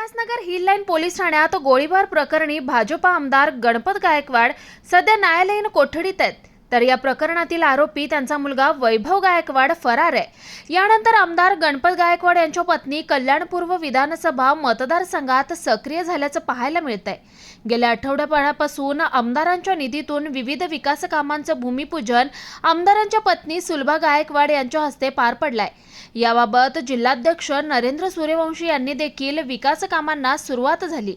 Ulhasnagar hill line police ठाण्यात गोळीबार प्रकरणी भाजपा आमदार गणपत गायकवाड सध्या न्यायालयीन कोठडीत आहेत. तर या प्रकरणातील आरोपी त्यांचा मुलगा वैभव गायकवाड फरार आहे. यानंतर आमदार गणपत गायकवाड यांच्या पत्नी कल्याणपूर्व विधानसभा मतदारसंघात सक्रिय झाल्याचं पाहायला मिळतंय. गेल्या आठवड्याभरापासून आमदारांच्या निधीतून विविध विकास कामांचं भूमिपूजन आमदारांच्या पत्नी सुलभा गायकवाड यांच्या हस्ते पार पडलाय. याबाबत जिल्हाध्यक्ष नरेंद्र सूर्यवंशी यांनी देखील विकास कामांना सुरुवात झाली.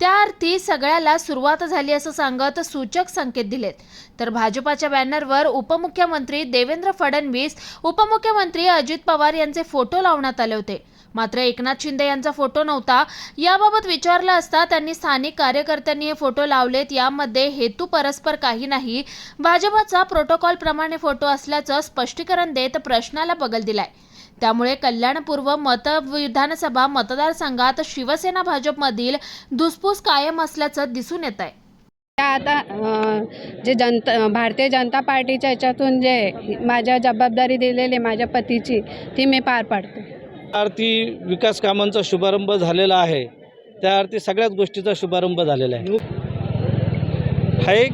त्या अर्थी सगळ्याला सुरुवात झाली असं सांगत सूचक संकेत दिलेत. तर भाजपाच्या बॅनरवर उपमुख्यमंत्री देवेंद्र फडणवीस उपमुख्यमंत्री अजित पवार यांचे फोटो लावण्यात आले होते. मात्र एकनाथ शिंदे यांचा फोटो नव्हता. याबाबत विचारलं असता त्यांनी स्थानिक कार्यकर्त्यांनी हे फोटो लावलेत. यामध्ये हेतू परस्पर काही नाही. भाजपचा प्रोटोकॉल प्रमाणे फोटो असल्याचं स्पष्टीकरण देत प्रश्नाला बगल दिलाय. त्यामुळे कल्याणपूर्व मत विधानसभा मतदारसंघात शिवसेना भाजपमधील धुसफूस कायम असल्याचं दिसून येत आहे त्या आता जे जनता भारतीय जनता पार्टीच्या याच्यातून जे माझ्या जबाबदारी दिलेली माझ्या पतीची ती मी पार पाडते. अर्थी विकास कामांचा शुभारंभ झालेला आहे. त्या अर्थी सगळ्याच गोष्टीचा शुभारंभ झालेला आहे. हा एक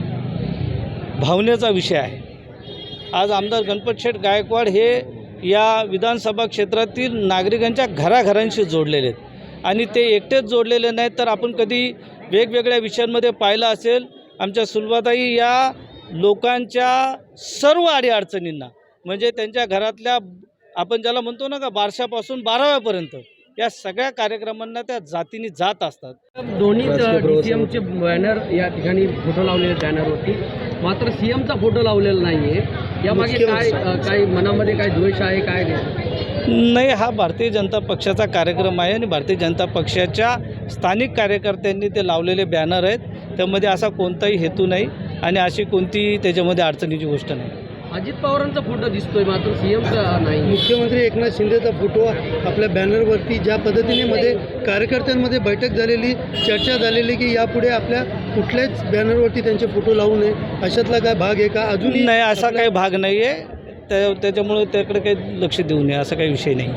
भावनेचा विषय आहे. आज आमदार गणपत शेठ गायकवाड हे या विधानसभा क्षेत्रातील नागरिकांच्या घराघरांशी जोडलेले आहेत. आणि ते एकटेच जोडलेले नाहीत तर आपण कधी वेगवेगळ्या विषयांमध्ये पाहिलं असेल आमच्या सुलभाताई या लोकांच्या सर्व अडीअडचणींना म्हणजे त्यांच्या घरातल्या आपण ज्याला म्हणतो ना का बारशापासून बाराव्यापर्यंत या सगळ्या कार्यक्रमांना त्या जातीने जात असतात. दोन्ही डी सी एमचे बॅनर या ठिकाणी फोटो लावलेले बॅनरवरती मात्र सी एमचा फोटो लावलेला नाही आहे यामागे काय काय मनामध्ये काय द्वेष आहे काय नाही? नाही हा भारतीय जनता पक्षाचा कार्यक्रम आहे आणि भारतीय जनता पक्षाच्या स्थानिक कार्यकर्त्यांनी ते लावलेले बॅनर आहेत. त्यामध्ये असा कोणताही हेतू नाही आणि अशी कोणती त्याच्यामध्ये अडचणीची गोष्ट नाही. अजित पवारांचा फोटो दिसतोय मात्र सी एमचा नाही. मुख्यमंत्री एकनाथ शिंदेचा फोटो आपल्या बॅनरवरती ज्या पद्धतीने मध्ये कार्यकर्त्यांमध्ये बैठक झालेली चर्चा झालेली की यापुढे आपल्या कुठल्याच बॅनरवरती त्यांचे फोटो लावू नये अशातला काय भाग आहे का? अजूनही नाही असा काही भाग नाही आहे त्या त्याच्यामुळे त्याकडे काही लक्ष देऊ नये असा काही विषय नाही.